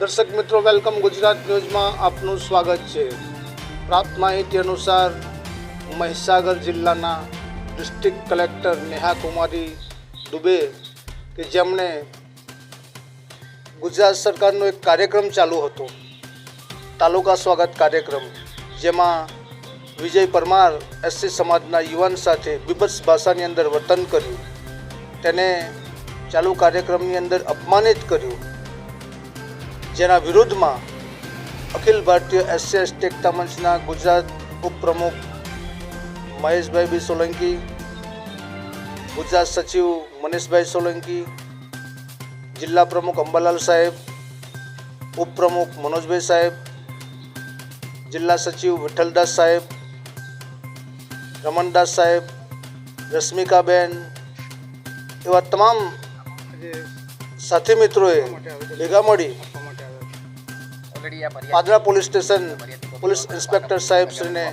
દર્શક મિત્રો, વેલકમ ગુજરાત ન્યૂઝમાં આપનું સ્વાગત છે. પ્રાપ્ત માહિતી અનુસાર મહીસાગર જિલ્લાના ડિસ્ટ્રિક્ટ કલેક્ટર નેહા કુમારી દુબે કે જેમણે ગુજરાત સરકારનો એક કાર્યક્રમ ચાલુ હતો, તાલુકા સ્વાગત કાર્યક્રમ, જેમાં વિજય પરમાર એસસી સમાજના યુવાન સાથે બીભત્સ ભાષાની અંદર વર્તન કર્યું. તેને ચાલુ કાર્યક્રમની અંદર અપમાનિત કર્યું. જેના વિરુદ્ધમાં અખિલ ભારતીય એસસી એસટી એકતા મંચના ગુજરાત ઉપપ્રમુખ મહેશભાઈ બી સોલંકી ગુજરાત સચિવ મનીષભાઈ સોલંકી જિલ્લા પ્રમુખ અંબાલાલ સાહેબ ઉપપ્રમુખ મનોજભાઈ સાહેબ જિલ્લા સચિવ વિઠ્ઠલદાસ સાહેબ રમણદાસ સાહેબ રશ્મિકાબેન એવા તમામ સાથી મિત્રોએ ભેગા મળી Padra police station police inspector સાહેબ શ્રીને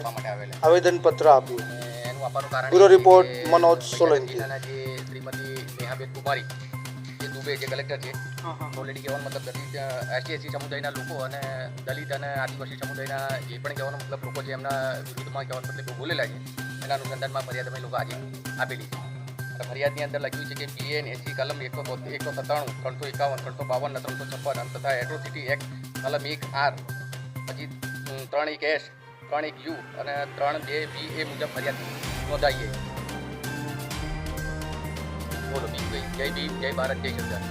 આવેદનપત્ર આપ્યું. અને એનું આપવાનું કારણ બ્યુરો રિપોર્ટ મનોજ સોલંકી. જે શ્રીમતી નેહાબેન કુમારી જે દુબે જે કલેક્ટર છે ઓલરેડી કહેવાનો મતલબ દલિત એસટી એસસી સમુદાયના લોકો અને દલિત અને આદિવાસી સમુદાયના જે પણ કહેવાનો મતલબ લોકો જે એમના વિરુદ્ધમાં કહેવાનો મતલબ બોલેલા છે. એના અનુસંધાનમાં ફરિયાદ અમે લોકો આજે આપેલી છે. ફરિયાદની અંદર લખ્યું છે કે પીએન એસી કલમ એકસો એકસો સત્તાણું, ત્રણસો એકાવન, ત્રણસો બાવન ત્રણસો છપ્પન તથા એટ્રોસિટી એક્ટ કલમ એક આર, પછી ત્રણ એક એસ, ત્રણ એક યુ અને ત્રણ બે બી એ મુજબ ફરિયાદ નોંધાઈએ. બોલો બીજું જય ભીમ, જય ભારત, જય સરદાર